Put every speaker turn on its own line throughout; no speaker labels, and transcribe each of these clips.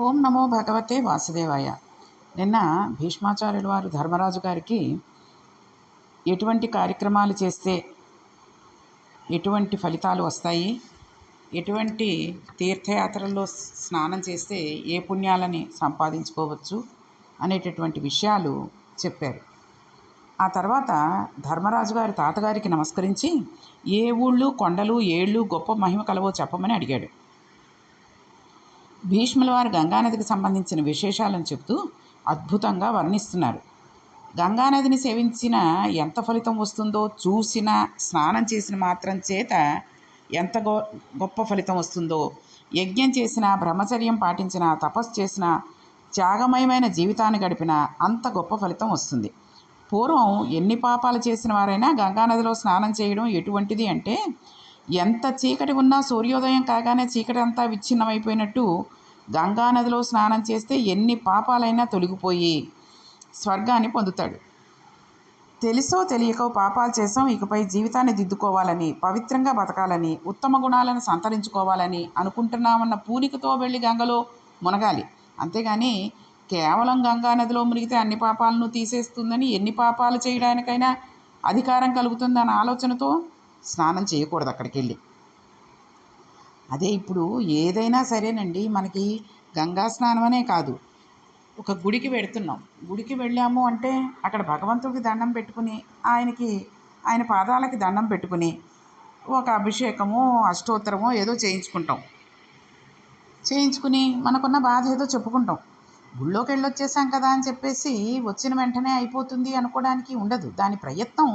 ఓం నమో భగవతే వాసుదేవాయ. నిన్న భీష్మాచార్యుల వారు ధర్మరాజు గారికి ఎటువంటి కార్యక్రమాలు చేస్తే ఎటువంటి ఫలితాలు వస్తాయి? ఎటువంటి తీర్థయాత్రల్లో స్నానం చేస్తే ఏ పుణ్యాలని సంపాదించుకోవచ్చు? అనేటటువంటి విషయాలు చెప్పారు. ఆ తర్వాత ధర్మరాజు గారి తాతగారికి నమస్కరించి ఏ ఊళ్ళు కొండలు ఏళ్ళు గొప్ప మహిమ కలవో చెప్పమని అడిగాడు. భీష్ముల వారు గంగానదికి సంబంధించిన విశేషాలను చెప్తూ అద్భుతంగా వర్ణిస్తున్నారు. గంగానదిని సేవించిన ఎంత ఫలితం వస్తుందో చూసిన స్నానం చేసిన మాత్రం చేత ఎంత గో గొప్ప ఫలితం వస్తుందో యజ్ఞం చేసిన బ్రహ్మచర్యం పాటించిన తపస్సు చేసిన త్యాగమయమైన జీవితాన్ని గడిపిన అంత గొప్ప ఫలితం వస్తుంది. పూర్వం ఎన్ని పాపాలు చేసిన వారైనా గంగానదిలో స్నానం చేయడం ఎటువంటిది అంటే ఎంత చీకటి ఉన్నా సూర్యోదయం కాగానే చీకటి అంతా విచ్ఛిన్నమైపోయినట్టు గంగానదిలో స్నానం చేస్తే ఎన్ని పాపాలైనా తొలగిపోయి స్వర్గాన్ని పొందుతాడు. తెలుసో తెలియకో పాపాలు చేసాం ఇకపై జీవితాన్ని దిద్దుకోవాలని పవిత్రంగా బతకాలని ఉత్తమ గుణాలను సంతరించుకోవాలని అనుకుంటున్నామన్న పూనికతో వెళ్ళి గంగలో మునగాలి. అంతేగాని కేవలం గంగా నదిలో మునిగితే అన్ని పాపాలను తీసేస్తుందని ఎన్ని పాపాలు చేయడానికైనా అధికారం కలుగుతుందన్న ఆలోచనతో స్నానం చేయకూడదు అక్కడికి వెళ్ళి అదే ఇప్పుడు ఏదైనా సరేనండి మనకి గంగా స్నానం అనే కాదు. ఒక గుడికి వెడుతున్నాం గుడికి వెళ్ళాము అంటే అక్కడ భగవంతుడికి దండం పెట్టుకుని ఆయనకి ఆయన పాదాలకి దండం పెట్టుకుని ఒక అభిషేకము అష్టోత్తరమో ఏదో చేయించుకుంటాం. చేయించుకుని మనకున్న బాధ ఏదో చెప్పుకుంటాం. గుళ్ళోకి వెళ్ళొచ్చేసాం కదా అని చెప్పేసి వచ్చిన వెంటనే అయిపోతుంది అనుకోవడానికి ఉండదు. దాని ప్రయత్నం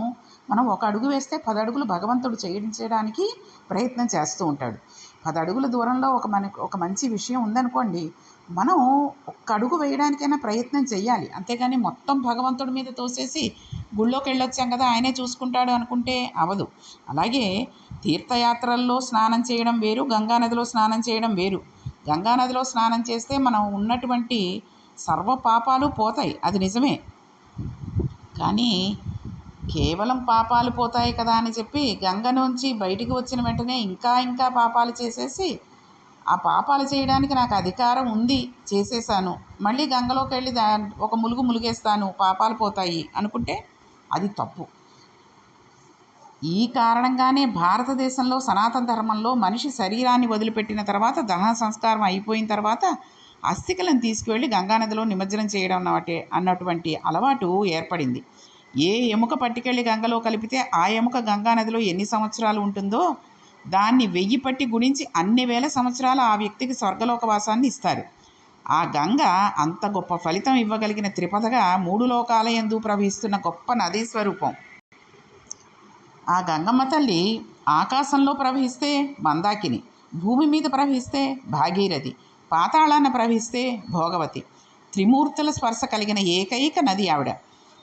మనం ఒక అడుగు వేస్తే పది అడుగులు భగవంతుడు చేయించడానికి ప్రయత్నం చేస్తూ ఉంటాడు. పది అడుగుల దూరంలో ఒక మన ఒక మంచి విషయం ఉందనుకోండి మనం ఒక్క అడుగు వేయడానికైనా ప్రయత్నం చేయాలి అంతేగాని మొత్తం భగవంతుడి మీద తోసేసి గుళ్ళోకి వెళ్ళొచ్చాం కదా ఆయనే చూసుకుంటాడు అనుకుంటే అవదు. అలాగే తీర్థయాత్రల్లో స్నానం చేయడం వేరు గంగానదిలో స్నానం చేయడం వేరు. గంగానదిలో స్నానం చేస్తే మనం ఉన్నటువంటి సర్వ పాపాలు పోతాయి. అది నిజమే. కానీ కేవలం పాపాలు పోతాయి కదా అని చెప్పి గంగ నుంచి బయటికి వచ్చిన వెంటనే ఇంకా ఇంకా పాపాలు చేసేసి ఆ పాపాలు చేయడానికి నాకు అధికారం ఉంది. చేసేసాను. మళ్ళీ గంగలోకి వెళ్ళి దా ఒక ములుగు ములిగేస్తాను. పాపాలు పోతాయి అనుకుంటే అది తప్పు. ఈ కారణంగానే భారతదేశంలో సనాతన ధర్మంలో మనిషి శరీరాన్ని వదిలిపెట్టిన తర్వాత దహన సంస్కారం అయిపోయిన తర్వాత అస్థికలను తీసుకువెళ్ళి గంగానదిలో నిమజ్జనం చేయడం అన్నమాట అన్నటువంటి అలవాటు ఏర్పడింది. ఏ ఎముక పట్టుకెళ్ళి గంగలో కలిపితే ఆ ఎముక గంగానదిలో ఎన్ని సంవత్సరాలు ఉంటుందో దాన్ని వెయ్యి పట్టి గుణించి అన్ని వేల సంవత్సరాలు ఆ వ్యక్తికి స్వర్గలోకవాసాన్ని ఇస్తారు. ఆ గంగ అంత గొప్ప ఫలితం ఇవ్వగలిగిన త్రిపదగా మూడు లోకాలయందు ప్రవహిస్తున్న గొప్ప నదీ స్వరూపం. ఆ గంగమ్మ తల్లి ఆకాశంలో ప్రవహిస్తే మందాకిని భూమి మీద ప్రవహిస్తే భాగీరథి పాతాళాన ప్రవహిస్తే భోగవతి. త్రిమూర్తుల స్పర్శ కలిగిన ఏకైక నది ఆవిడ.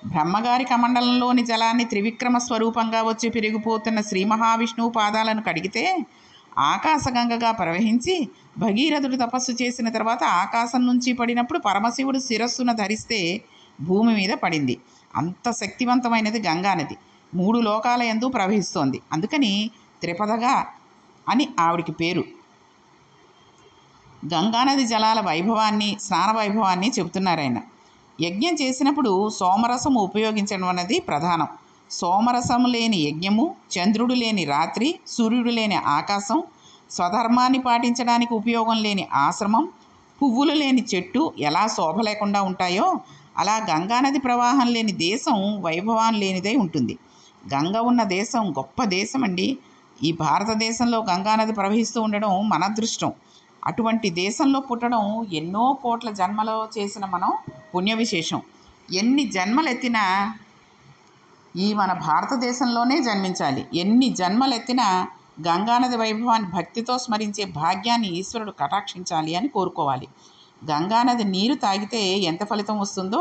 బ్రహ్మగారి కమండలంలోని జలాన్ని త్రివిక్రమ స్వరూపంగా వచ్చి పెరిగిపోతున్న శ్రీ మహావిష్ణువు పాదాలను కడిగితే ఆకాశగంగగా ప్రవహించి భగీరథుడు తపస్సు చేసిన తర్వాత ఆకాశం నుంచి పడినప్పుడు పరమశివుడు శిరస్సును ధరిస్తే భూమి మీద పడింది. అంత శక్తివంతమైనది గంగానది. మూడు లోకాల ఎందు ప్రవహిస్తోంది. అందుకని త్రిపదగా అని ఆవిడికి పేరు. గంగానది జలాల వైభవాన్ని స్నాన వైభవాన్ని చెబుతున్నారు ఆయన. యజ్ఞం చేసినప్పుడు సోమరసం ఉపయోగించడం అన్నది ప్రధానం. సోమరసం లేని యజ్ఞము చంద్రుడు లేని రాత్రి సూర్యుడు లేని ఆకాశం స్వధర్మాన్ని పాటించడానికి ఉపయోగం లేని ఆశ్రమం పువ్వులు లేని చెట్టు ఎలా శోభ లేకుండా ఉంటాయో అలా గంగానది ప్రవాహం లేని దేశం వైభవం లేనిదై ఉంటుంది. గంగ ఉన్న దేశం గొప్ప దేశం అండి ఈ భారతదేశంలో గంగానది ప్రవహిస్తూ ఉండడం మన అదృష్టం. అటువంటి దేశంలో పుట్టడం ఎన్నో కోట్ల జన్మలో చేసిన మనం పుణ్య విశేషం ఎన్ని జన్మలెత్తినా ఈ మన భారతదేశంలోనే జన్మించాలి. ఎన్ని జన్మలెత్తినా గంగానది వైభవాన్ని భక్తితో స్మరించే భాగ్యాన్ని ఈశ్వరుడు కటాక్షించాలి అని కోరుకోవాలి. గంగానది నీరు తాగితే ఎంత ఫలితం వస్తుందో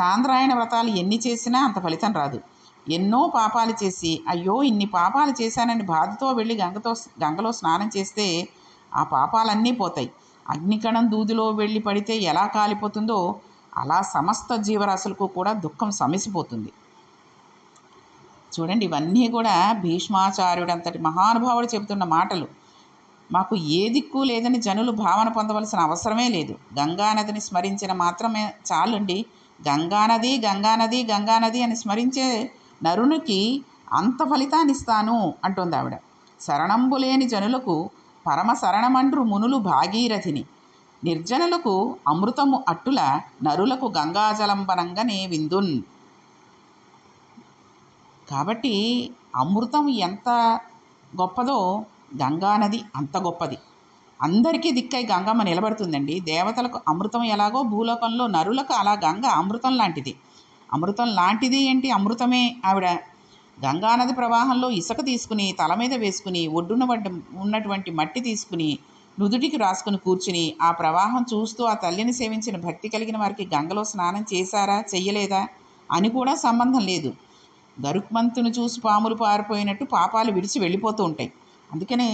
చాంద్రాయణ వ్రతాలు ఎన్ని చేసినా అంత ఫలితం రాదు. ఎన్నో పాపాలు చేసి అయ్యో ఇన్ని పాపాలు చేశానని బాధతో వెళ్ళి గంగతో గంగలో స్నానం చేస్తే ఆ పాపాలన్నీ పోతాయి. అగ్నికణం దూదిలో వెళ్ళి పడితే ఎలా కాలిపోతుందో అలా సమస్త జీవరాశులకు కూడా దుఃఖం సమిసిపోతుంది. చూడండి ఇవన్నీ కూడా భీష్మాచార్యుడు అంతటి మహానుభావుడు చెబుతున్న మాటలు. మాకు ఏ దిక్కు లేదని జనులు భావన పొందవలసిన అవసరమే లేదు. గంగానదిని స్మరించిన మాత్రమే చాలండి. గంగానది గంగానది గంగానది అని స్మరించే నరునికి అంత ఫలితాన్నిస్తాను అంటోంది అంటుంది ఆవిడ శరణంబులేని జనులకు పరమ శరణమండ్రు మునులు భాగీరథిని. నిర్జనులకు అమృతము అట్టుల నరులకు గంగాజలంబనంగానే విందున్. కాబట్టి అమృతం ఎంత గొప్పదో గంగానది అంత గొప్పది. అందరికీ దిక్కై గంగమ్మ నిలబడుతుందండి. దేవతలకు అమృతం ఎలాగో భూలోకంలో నరులకు అలా గంగ అమృతం లాంటిది. అమృతం లాంటిది ఏంటి? అమృతమే. ఆవిడ గంగానది ప్రవాహంలో ఇసుక తీసుకుని తల మీద వేసుకుని ఒడ్డున ఉన్నటువంటి మట్టి తీసుకుని నుదుటికి రాసుకుని కూర్చుని ఆ ప్రవాహం చూస్తూ ఆ తల్లిని సేవించిన భక్తి కలిగిన వారికి గంగలో స్నానం చేశారా? చెయ్యలేదా? అని కూడా సంబంధం లేదు. గరుక్మంతుని చూసి పాములు పారిపోయినట్టు పాపాలు విడిచి వెళ్ళిపోతూ ఉంటాయి. అందుకనే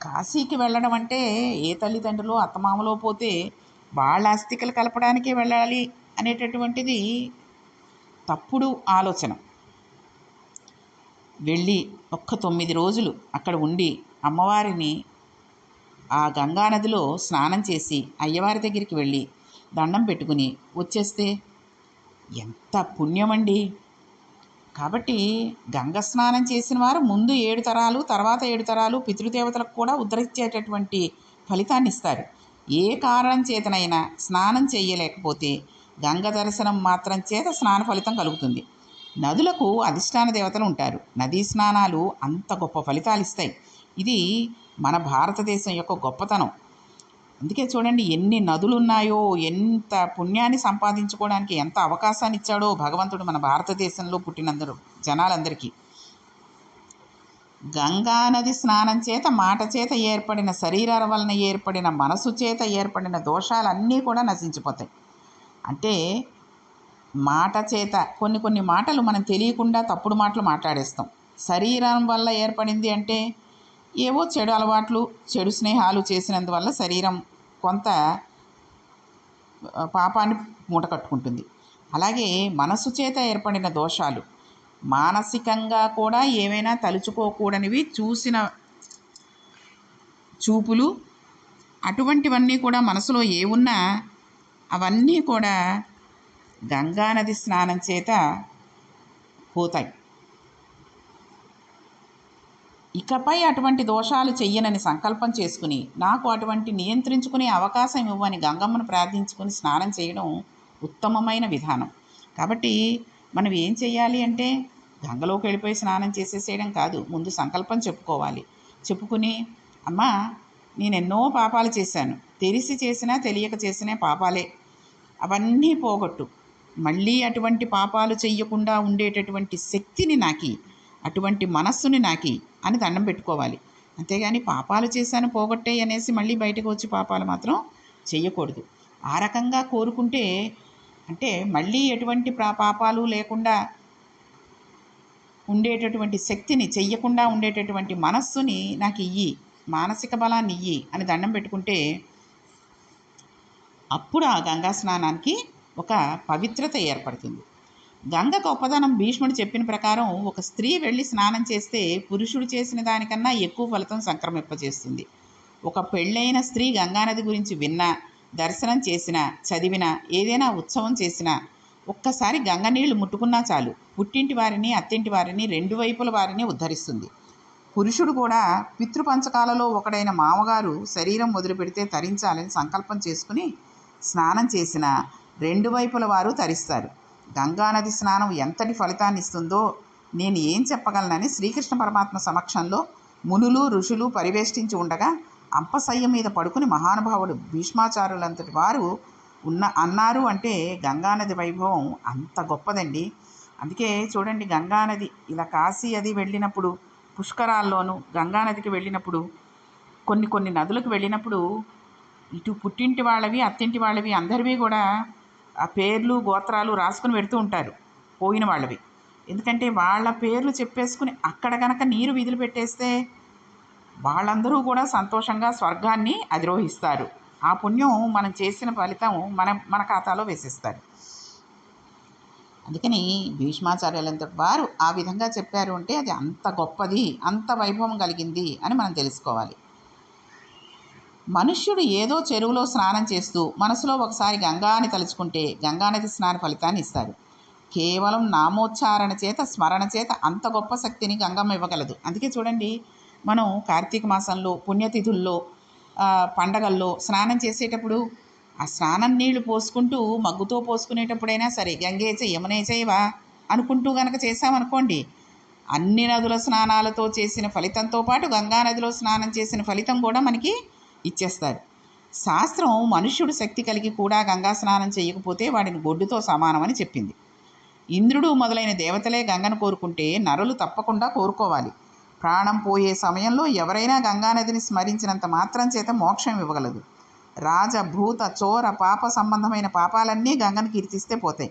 కాశీకి వెళ్ళడం అంటే ఏ తల్లిదండ్రులు అత్తమామలో పోతే వాళ్ళ అస్థికలు కలపడానికే వెళ్ళాలి అనేటటువంటిది తప్పుడు ఆలోచన. వెళ్ళి ఒక్క తొమ్మిది రోజులు అక్కడ ఉండి అమ్మవారిని ఆ గంగానదిలో స్నానం చేసి అయ్యవారి దగ్గరికి వెళ్ళి దండం పెట్టుకుని వచ్చేస్తే ఎంత పుణ్యమండి. కాబట్టి గంగ స్నానం చేసిన వారు ముందు ఏడు తరాలు తర్వాత ఏడు తరాలు పితృదేవతలకు కూడా ఉద్ధరించేటటువంటి ఫలితాన్ని ఇస్తారు. ఏ కారణం చేతనైనా స్నానం చేయలేకపోతే గంగ దర్శనం మాత్రం చేత స్నాన ఫలితం కలుగుతుంది. నదులకు అధిష్టాన దేవతలు ఉంటారు. నదీ స్నానాలు అంత గొప్ప ఫలితాలు ఇస్తాయి. ఇది మన భారతదేశం యొక్క గొప్పతనం. అందుకే చూడండి ఎన్ని నదులు ఉన్నాయో ఎంత పుణ్యాన్ని సంపాదించుకోవడానికి ఎంత అవకాశాన్ని ఇచ్చాడో భగవంతుడు మన భారతదేశంలో పుట్టినందరూ జనాలందరికీ. గంగా నది స్నానం చేత మాట చేత ఏర్పడిన శరీరాల వలన ఏర్పడిన మనసు చేత ఏర్పడిన దోషాలన్నీ కూడా నశించిపోతాయి. అంటే మాట చేత కొన్ని కొన్ని మాటలు మనం తెలియకుండా తప్పుడు మాటలు మాట్లాడేస్తాం. శరీరం వల్ల ఏర్పడింది అంటే ఏవో చెడు అలవాట్లు చెడు స్నేహాలు చేసినందువల్ల శరీరం కొంత పాపాన్ని మూట కట్టుకుంటుంది. అలాగే మనసు చేత ఏర్పడిన దోషాలు మానసికంగా కూడా ఏవైనా తలుచుకోకూడనివి చూసిన చూపులు అటువంటివన్నీ కూడా మనసులో ఏ ఉన్నా అవన్నీ కూడా గంగానది స్నానం చేత పోతాయి. ఇకపై అటువంటి దోషాలు చెయ్యనని సంకల్పం చేసుకుని నాకు అటువంటి నియంత్రించుకునే అవకాశం ఇవ్వని గంగమ్మను ప్రార్థించుకుని స్నానం చేయడం ఉత్తమమైన విధానం. కాబట్టి మనం ఏం చేయాలి అంటే గంగలోకి వెళ్ళిపోయి స్నానం చేసేసేయడం కాదు ముందు సంకల్పం చెప్పుకోవాలి. చెప్పుకుని అమ్మా నేను ఎన్నో పాపాలు చేశాను. తెలిసి చేసినా తెలియక చేసినా పాపాలే. అవన్నీ పోగొట్టు. మళ్ళీ అటువంటి పాపాలు చెయ్యకుండా ఉండేటటువంటి శక్తిని నాకి అటువంటి మనస్సుని నాకి అని దండం పెట్టుకోవాలి. అంతేగాని పాపాలు చేశాను పోగొట్టే అనేసి మళ్ళీ బయటకు వచ్చి పాపాలు మాత్రం చేయకూడదు ఆ రకంగా కోరుకుంటే అంటే మళ్ళీ ఎటువంటి ప్రా పాపాలు లేకుండా ఉండేటటువంటి శక్తిని చెయ్యకుండా ఉండేటటువంటి మనస్సుని నాకు ఇయ్యి మానసిక బలాన్ని ఇయ్యి అని దండం పెట్టుకుంటే అప్పుడు ఆ గంగా స్నానానికి ఒక పవిత్రత ఏర్పడుతుంది. గంగ గొప్పదనం భీష్ముడు చెప్పిన ప్రకారం ఒక స్త్రీ వెళ్ళి స్నానం చేస్తే పురుషుడు చేసిన దానికన్నా ఎక్కువ ఫలితం సంక్రమింపజేస్తుంది. ఒక పెళ్ళైన స్త్రీ గంగానది గురించి విన్నా దర్శనం చేసినా చదివినా ఏదైనా ఉత్సవం చేసినా ఒక్కసారి గంగ నీళ్ళు ముట్టుకున్నా చాలు. పుట్టింటి వారిని అత్తింటి వారిని రెండు వైపుల వారిని ఉద్ధరిస్తుంది. పురుషుడు కూడా పితృపంచకాలలో ఒకడైన మామగారు శరీరం వదిలిపెడితే తరించాలని సంకల్పం చేసుకుని స్నానం చేసిన రెండు వైపుల వారు తరిస్తారు. గంగానది స్నానం ఎంతటి ఫలితాన్ని ఇస్తుందో నేను ఏం చెప్పగలనని శ్రీకృష్ణ పరమాత్మ సమక్షంలో మునులు ఋషులు పరివేష్టించి ఉండగా అంపశయ్య మీద పడుకుని మహానుభావుడు భీష్మాచార్యులంతటి వారు ఉన్న అన్నారు అంటే గంగానది వైభవం అంత గొప్పదండి. అందుకే చూడండి గంగానది ఇలా కాశీ అది వెళ్ళినప్పుడు పుష్కరాల్లోనూ గంగానదికి వెళ్ళినప్పుడు కొన్ని కొన్ని నదులకు వెళ్ళినప్పుడు ఇటు పుట్టింటి వాళ్ళవి అత్తింటి వాళ్ళవి అందరివి కూడా ఆ పేర్లు గోత్రాలు రాసుకుని పెడుతూ ఉంటారు పోయిన వాళ్ళవి. ఎందుకంటే వాళ్ళ పేర్లు చెప్పేసుకుని అక్కడ కనుక నీరు విధులు పెట్టేస్తే వాళ్ళందరూ కూడా సంతోషంగా స్వర్గాన్ని అధిరోహిస్తారు. ఆ పుణ్యం మనం చేసిన ఫలితం మన మన ఖాతాలో వేసిస్తారు. అందుకని భీష్మాచార్యులంత వారు ఆ విధంగా చెప్పారు అంటే అది అంత గొప్పది అంత వైభవం కలిగింది అని మనం తెలుసుకోవాలి. మనుష్యుడు ఏదో చెరువులో స్నానం చేస్తూ మనసులో ఒకసారి గంగాని తలుచుకుంటే గంగానది స్నాన ఫలితాన్ని ఇస్తాడు. కేవలం నామోచ్చారణ చేత స్మరణ చేత అంత గొప్ప శక్తిని గంగమ్మ ఇవ్వగలదు. అందుకే చూడండి మనం కార్తీక మాసంలో పుణ్యతిథుల్లో పండగల్లో స్నానం చేసేటప్పుడు ఆ స్నానం నీళ్ళు పోసుకుంటూ మగ్గుతో పోసుకునేటప్పుడైనా సరే గంగేచ యమునే చేయవా అనుకుంటూ గనక చేసామనుకోండి అన్ని నదుల స్నానాలతో చేసిన ఫలితంతో పాటు గంగా నదిలో స్నానం చేసిన ఫలితం కూడా మనకి ఇచ్చేస్తారు. శాస్త్రం మనుష్యుడు శక్తి కలిగి కూడా గంగా స్నానం చేయకపోతే వాడిని గొడ్డుతో సమానమని చెప్పింది. ఇంద్రుడు మొదలైన దేవతలే గంగను కోరుకుంటే నరులు తప్పకుండా కోరుకోవాలి. ప్రాణం పోయే సమయంలో ఎవరైనా గంగానదిని స్మరించినంత మాత్రం చేత మోక్షం ఇవ్వగలదు. రాజ భూత చోర పాప సంబంధమైన పాపాలన్నీ గంగను కీర్తిస్తే పోతాయి.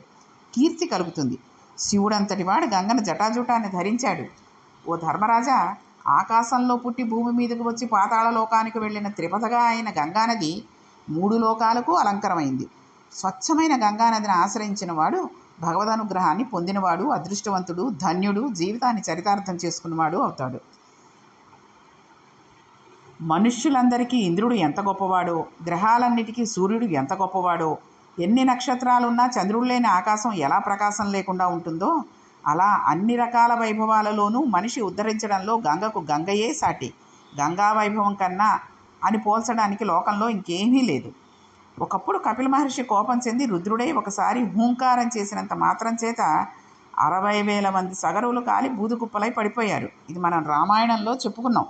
కీర్తి కలుగుతుంది. శివుడంతటి వాడు గంగను జటాజుటాన్ని ధరించాడు. ఓ ధర్మరాజా ఆకాశంలో పుట్టి భూమి మీదకు వచ్చి పాతాళ లోకానికి వెళ్ళిన త్రిపథగా అయిన గంగానది మూడు లోకాలకు అలంకరమైంది. స్వచ్ఛమైన గంగానదిని ఆశ్రయించిన వాడు భగవదనుగ్రహాన్ని పొందినవాడు అదృష్టవంతుడు ధన్యుడు జీవితాన్ని చరితార్థం చేసుకున్నవాడు అవుతాడు. మనుష్యులందరికీ ఇంద్రుడు ఎంత గొప్పవాడో గ్రహాలన్నిటికీ సూర్యుడు ఎంత గొప్పవాడో ఎన్ని నక్షత్రాలున్నా చంద్రుడు లేని ఆకాశం ఎలా ప్రకాశం లేకుండా ఉంటుందో అలా అన్ని రకాల వైభవాలలోనూ మనిషి ఉద్ధరించడంలో గంగకు గంగయే సాటి. గంగా వైభవం కన్నా అని పోల్చడానికి లోకంలో ఇంకేమీ లేదు. ఒకప్పుడు కపిల మహర్షి కోపం చెంది రుద్రుడై ఒకసారి హూంకారం చేసినంత మాత్రం చేత అరవై వేల మంది సగరువులు కాలి బూదుకుప్పలై పడిపోయారు. ఇది మనం రామాయణంలో చెప్పుకున్నాం.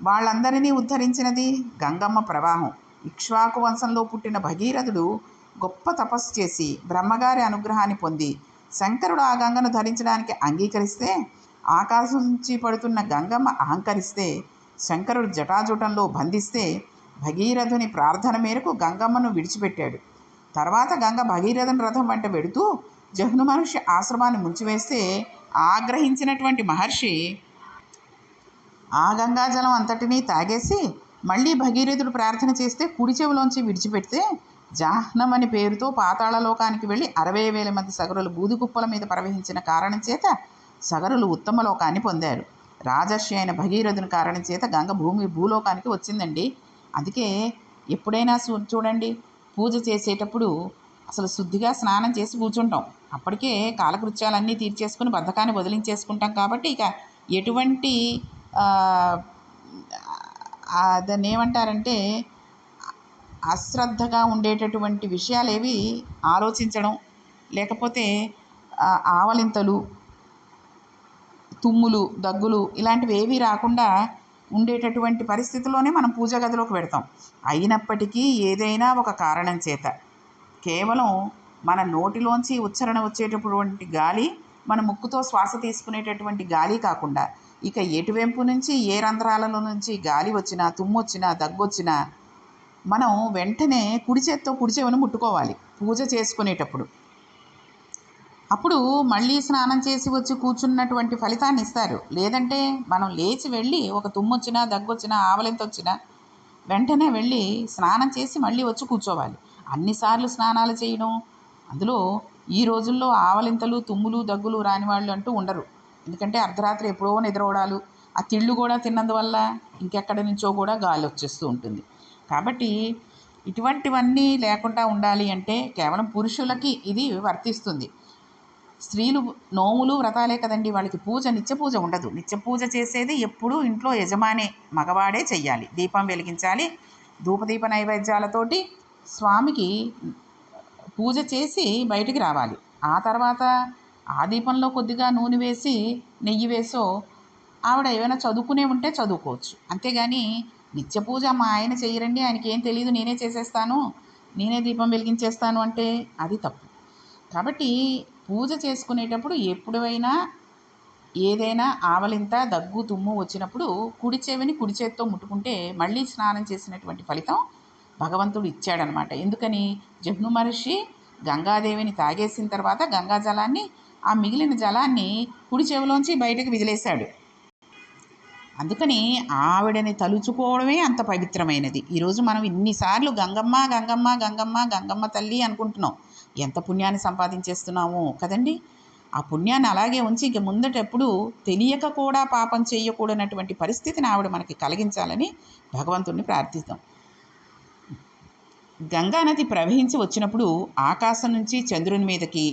వాళ్ళందరినీ ఉద్ధరించినది గంగమ్మ ప్రవాహం. ఇక్ష్వాకు వంశంలో పుట్టిన భగీరథుడు గొప్ప తపస్సు చేసి బ్రహ్మగారి అనుగ్రహాన్ని పొంది శంకరుడు ఆ గంగను ధరించడానికి అంగీకరిస్తే ఆకాశం నుంచి పడుతున్న గంగమ్మ అహంకరిస్తే శంకరుడు జటాజుటంలో బంధిస్తే భగీరథుని ప్రార్థన మేరకు గంగమ్మను విడిచిపెట్టాడు. తర్వాత గంగ భగీరథుని రథం వెంట పెడుతూ జహ్ను మహర్షి ఆశ్రమాన్ని ముంచివేస్తే ఆగ్రహించినటువంటి మహర్షి ఆ గంగాజలం అంతటినీ తాగేసి మళ్ళీ భగీరథుడు ప్రార్థన చేస్తే కుడి చెవిలోంచి విడిచిపెడితే జాహ్నం అని పేరుతో పాతాళలోకానికి వెళ్ళి అరవై వేల మంది సగరులు బూదికుప్పల మీద ప్రవహించిన కారణం చేత సగరులు ఉత్తమ లోకాన్ని పొందారు. రాజర్షి అయిన భగీరథుని కారణం చేత గంగ భూమి భూలోకానికి వచ్చిందండి. అందుకే ఎప్పుడైనా చూ చూడండి పూజ చేసేటప్పుడు అసలు శుద్ధిగా స్నానం చేసి కూర్చుంటాం. అప్పటికే కాలకృత్యాలన్నీ తీర్చేసుకుని బద్ధకాన్ని వదిలించేసుకుంటాం కాబట్టి ఇక ఎటువంటి దాన్ని ఏమంటారంటే అశ్రద్ధగా ఉండేటటువంటి విషయాలేవి ఆలోచించడం లేకపోతే ఆవలింతలు తుమ్ములు దగ్గులు ఇలాంటివి ఏవి రాకుండా ఉండేటటువంటి పరిస్థితిలోనే మనం పూజ గదిలోకి పెడతాం అయినప్పటికీ ఏదైనా ఒక కారణం చేత. కేవలం మన నోటిలోంచి ఉచ్చరణ వచ్చేటటువంటి గాలి మన ముక్కుతో శ్వాస తీసుకునేటటువంటి గాలి కాకుండా ఇక ఎటువైపు నుంచి ఏ రంధ్రాలలో నుంచి గాలి వచ్చినా తుమ్ము వచ్చినా దగ్గు వచ్చినా మనం వెంటనే కుడి చేత్తో కుడి చెవిని ముట్టుకోవాలి. పూజ చేసుకునేటప్పుడు. అప్పుడు మళ్ళీ స్నానం చేసి వచ్చి కూర్చున్నటువంటి ఫలితాన్ని ఇస్తారు. లేదంటే మనం లేచి వెళ్ళి ఒక తుమ్మొచ్చినా దగ్గొచ్చినా ఆవలింత వచ్చినా వెంటనే వెళ్ళి స్నానం చేసి మళ్ళీ వచ్చి కూర్చోవాలి. అన్నిసార్లు స్నానాలు చేయడం అందులో ఈ రోజుల్లో ఆవలింతలు తుమ్ములు దగ్గులు రాని వాళ్ళు అంటూ ఉండరు. ఎందుకంటే అర్ధరాత్రి ఎప్పుడో నిద్రపోవడాలు. ఆ తిళ్ళు కూడా తిన్నందువల్ల ఇంకెక్కడి నుంచో కూడా గాలి వచ్చేస్తూ ఉంటుంది. కాబట్టి ఇటువంటివన్నీ లేకుండా ఉండాలి అంటే కేవలం పురుషులకి ఇది వర్తిస్తుంది. స్త్రీలు నోములు వ్రతాలే కదండి. వాళ్ళకి పూజ నిత్య పూజ ఉండదు. నిత్య పూజ చేసేది ఎప్పుడూ ఇంట్లో యజమానే మగవాడే చెయ్యాలి. దీపం వెలిగించాలి. ధూపదీప నైవేద్యాలతోటి స్వామికి పూజ చేసి బయటికి రావాలి. ఆ తర్వాత ఆ దీపంలో కొద్దిగా నూనె వేసి నెయ్యి వేసో ఆవిడ ఏమైనా చదువుకునే ఉంటే చదువుకోవచ్చు. అంతేగాని నిత్య పూజ మా ఆయన చేయరండి ఆయనకి ఏం తెలియదు నేనే చేసేస్తాను నేనే దీపం వెలిగించేస్తాను అంటే అది తప్పు. కాబట్టి పూజ చేసుకునేటప్పుడు ఎప్పుడైనా ఏదైనా ఆవలింత దగ్గు తుమ్ము వచ్చినప్పుడు కుడి చెవిని కుడి చేత్తో ముట్టుకుంటే మళ్ళీ స్నానం చేసినటువంటి ఫలితం భగవంతుడు ఇచ్చాడనమాట. ఎందుకని? జగ్ను మహర్షి గంగాదేవిని తాగేసిన తర్వాత గంగా జలాన్ని ఆ మిగిలిన జలాన్ని కుడి చెవిలోంచి బయటకు విదిలేశాడు. అందుకని ఆవిడని తలుచుకోవడమే అంత పవిత్రమైనది. ఈరోజు మనం ఇన్నిసార్లు గంగమ్మ గంగమ్మ గంగమ్మ గంగమ్మ తల్లి అనుకుంటున్నాం. ఎంత పుణ్యాన్ని సంపాదించేస్తున్నామో కదండి? ఆ పుణ్యాన్ని అలాగే ఉంచి ఇంక ముందటెప్పుడు తెలియక కూడా పాపం చేయకూడనటువంటి పరిస్థితిని ఆవిడ మనకి కలిగించాలని భగవంతుణ్ణి ప్రార్థిస్తాం. గంగానది ప్రవహించి వచ్చినప్పుడు ఆకాశం నుంచి చంద్రుని మీదకి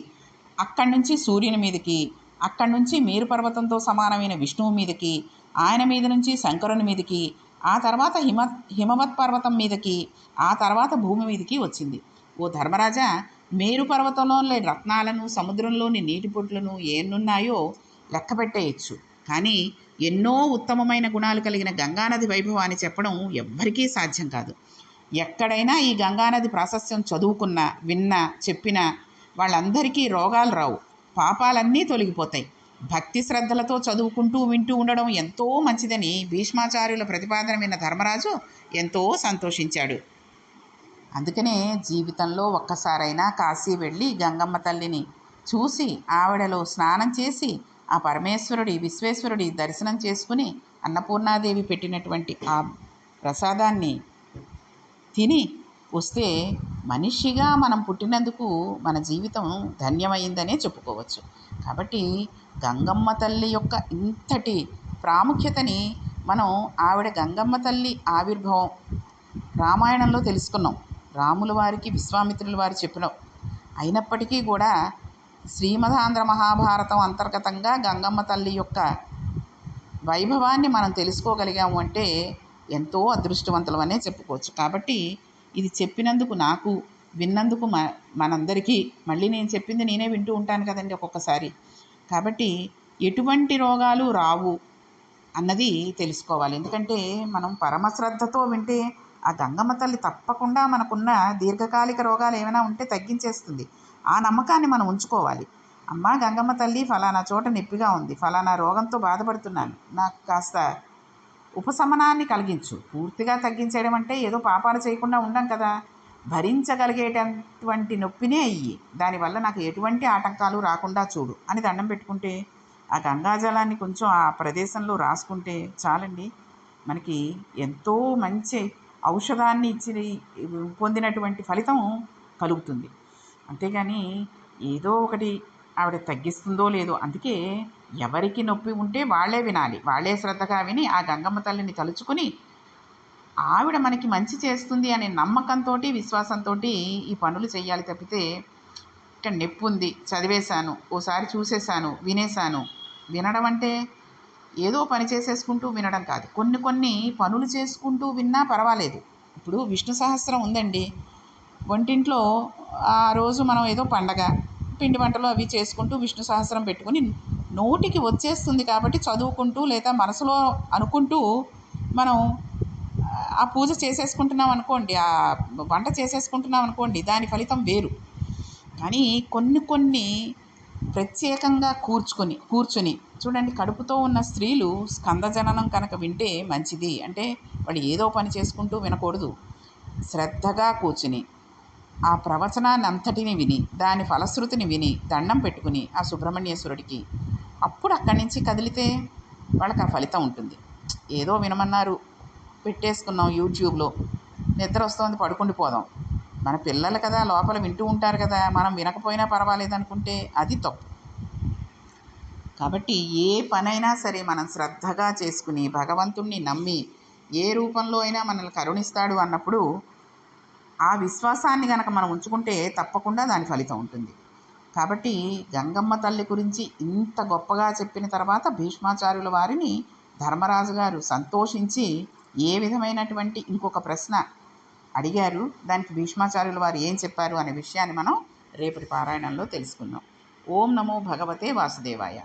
అక్కడి నుంచి సూర్యుని మీదకి అక్కడి నుంచి మేరు పర్వతంతో సమానమైన విష్ణువు మీదకి ఆయన మీద నుంచి శంకరుని మీదకి ఆ తర్వాత హిమ హిమవత్ పర్వతం మీదకి ఆ తర్వాత భూమి మీదకి వచ్చింది. ఓ ధర్మరాజా మేరు పర్వతంలోని రత్నాలను సముద్రంలోని నీటి పొట్లను ఎన్నున్నాయో లెక్క పెట్టేయచ్చు. కానీ ఎన్నో ఉత్తమమైన గుణాలు కలిగిన గంగానది వైభవాన్ని చెప్పడం ఎవ్వరికీ సాధ్యం కాదు. ఎక్కడైనా ఈ గంగానది ప్రాశస్త్యం చదువుకున్నా విన్నా చెప్పినా వాళ్ళందరికీ రోగాలు రావు. పాపాలన్నీ తొలగిపోతాయి. భక్తి శ్రద్ధలతో చదువుకుంటూ వింటూ ఉండడం ఎంతో మంచిదని భీష్మాచార్యుల ప్రతిపాదన విన్న ధర్మరాజు ఎంతో సంతోషించాడు. అందుకనే జీవితంలో ఒక్కసారైనా కాశీ వెళ్ళి గంగమ్మ తల్లిని చూసి ఆవిడలో స్నానం చేసి ఆ పరమేశ్వరుడి విశ్వేశ్వరుడి దర్శనం చేసుకుని అన్నపూర్ణాదేవి పెట్టినటువంటి ఆ ప్రసాదాన్ని తిని వస్తే మనిషిగా మనం పుట్టినందుకు మన జీవితం ధన్యమైందనే చెప్పుకోవచ్చు. కాబట్టి గంగమ్మ తల్లి యొక్క ఇంతటి ప్రాముఖ్యతని మనం ఆవిడ గంగమ్మ తల్లి ఆవిర్భావం రామాయణంలో తెలుసుకున్నాం. రాముల వారికి విశ్వామిత్రుల వారు చెప్పిన అయినప్పటికీ కూడా శ్రీమదాంధ్ర మహాభారతం అంతర్గతంగా గంగమ్మ తల్లి యొక్క వైభవాన్ని మనం తెలుసుకోగలిగాము అంటే ఎంతో అదృష్టవంతులమనే చెప్పుకోవచ్చు. కాబట్టి ఇది చెప్పినందుకు నాకు విన్నందుకు మ మనందరికీ మళ్ళీ నేను చెప్పింది నేనే వింటూ ఉంటాను కదండి ఒక్కొక్కసారి. కాబట్టి ఎటువంటి రోగాలు రావు అన్నది తెలుసుకోవాలి. ఎందుకంటే మనం పరమశ్రద్ధతో వింటే ఆ గంగమ్మ తల్లి తప్పకుండా మనకున్న దీర్ఘకాలిక రోగాలు ఏమైనా ఉంటే తగ్గించేస్తుంది. ఆ నమ్మకాన్ని మనం ఉంచుకోవాలి. అమ్మ గంగమ్మ తల్లి ఫలానా చోట నొప్పిగా ఉంది. ఫలానా రోగంతో బాధపడుతున్నాను. నాకు కాస్త ఉపశమనాన్ని కలిగించు. పూర్తిగా తగ్గించేయడం అంటే ఏదో పాపాలు చేయకుండా ఉండం కదా. భరించగలిగేటటువంటి నొప్పినే అయ్యి దానివల్ల నాకు ఎటువంటి ఆటంకాలు రాకుండా చూడు అని దండం పెట్టుకుంటే ఆ గంగాజలాన్ని కొంచెం ఆ ప్రదేశంలో రాసుకుంటే చాలండి. మనకి ఎంతో మంచి ఔషధాన్ని ఇచ్చి పొందినటువంటి ఫలితం కలుగుతుంది. అంతేగాని ఏదో ఒకటి ఆవిడ తగ్గిస్తుందో లేదో అందుకే ఎవరికి నొప్పి ఉంటే వాళ్ళే వినాలి. వాళ్ళే శ్రద్ధగా విని ఆ గంగమ్మ తల్లిని తలుచుకుని ఆవిడ మనకి మంచి చేస్తుంది అనే నమ్మకంతో విశ్వాసంతో ఈ పనులు చేయాలి తప్పితే ఇక్కడ నొప్పి ఉంది. చదివేశాను ఓసారి చూసేశాను వినేశాను. వినడం అంటే ఏదో పని చేసేసుకుంటూ వినడం కాదు. కొన్ని కొన్ని పనులు చేసుకుంటూ విన్నా పర్వాలేదు. ఇప్పుడు విష్ణు సహస్రం ఉందండి. వంటింట్లో ఆ రోజు మనం ఏదో పండగ పిండి వంటలు అవి చేసుకుంటూ విష్ణు సహస్రం పెట్టుకొని నోటికి వచ్చేస్తుంది కాబట్టి చదువుకుంటూ లేదా మనసులో అనుకుంటూ మనం ఆ పూజ చేసేసుకుంటున్నాం అనుకోండి ఆ వంట చేసేసుకుంటున్నాం అనుకోండి దాని ఫలితం వేరు. కానీ కొన్ని కొన్ని ప్రత్యేకంగా కూర్చుకొని కూర్చుని చూడండి కడుపుతో ఉన్న స్త్రీలు స్కందజననం కనుక వింటే మంచిది. అంటే వాళ్ళు ఏదో పని చేసుకుంటూ వినకూడదు. శ్రద్ధగా కూర్చుని ఆ ప్రవచనాన్ని అంతటిని విని దాని ఫలశ్రుతిని విని దండం పెట్టుకుని ఆ సుబ్రహ్మణ్యేశ్వరుడికి అప్పుడు అక్కడి నుంచి కదిలితే వాళ్ళకి ఆ ఫలితం ఉంటుంది. ఏదో వినమన్నారు పెట్టేసుకున్నాం యూట్యూబ్లో. నిద్ర వస్తుంది పడుకుండి పోదాం. మన పిల్లలు కదా లోపల వింటూ ఉంటారు కదా మనం వినకపోయినా పర్వాలేదు అనుకుంటే అది తప్పు. కాబట్టి ఏ పనైనా సరే మనం శ్రద్ధగా చేసుకుని భగవంతుణ్ణి నమ్మి ఏ రూపంలో అయినా మనల్ని కరుణిస్తాడు అన్నప్పుడు ఆ విశ్వాసాన్ని కనుక మనం ఉంచుకుంటే తప్పకుండా దాని ఫలితం ఉంటుంది. కాబట్టి గంగమ్మ తల్లి గురించి ఇంత గొప్పగా చెప్పిన తర్వాత భీష్మాచార్యుల వారిని ధర్మరాజు గారు సంతోషించి ఏ విధమైనటువంటి ఇంకొక ప్రశ్న అడిగారు? దానికి భీష్మాచార్యుల వారు ఏం చెప్పారు? అనే విషయాన్ని మనం రేపటి పారాయణంలో తెలుసుకుందాం. ఓం నమో భగవతే వాసుదేవాయ.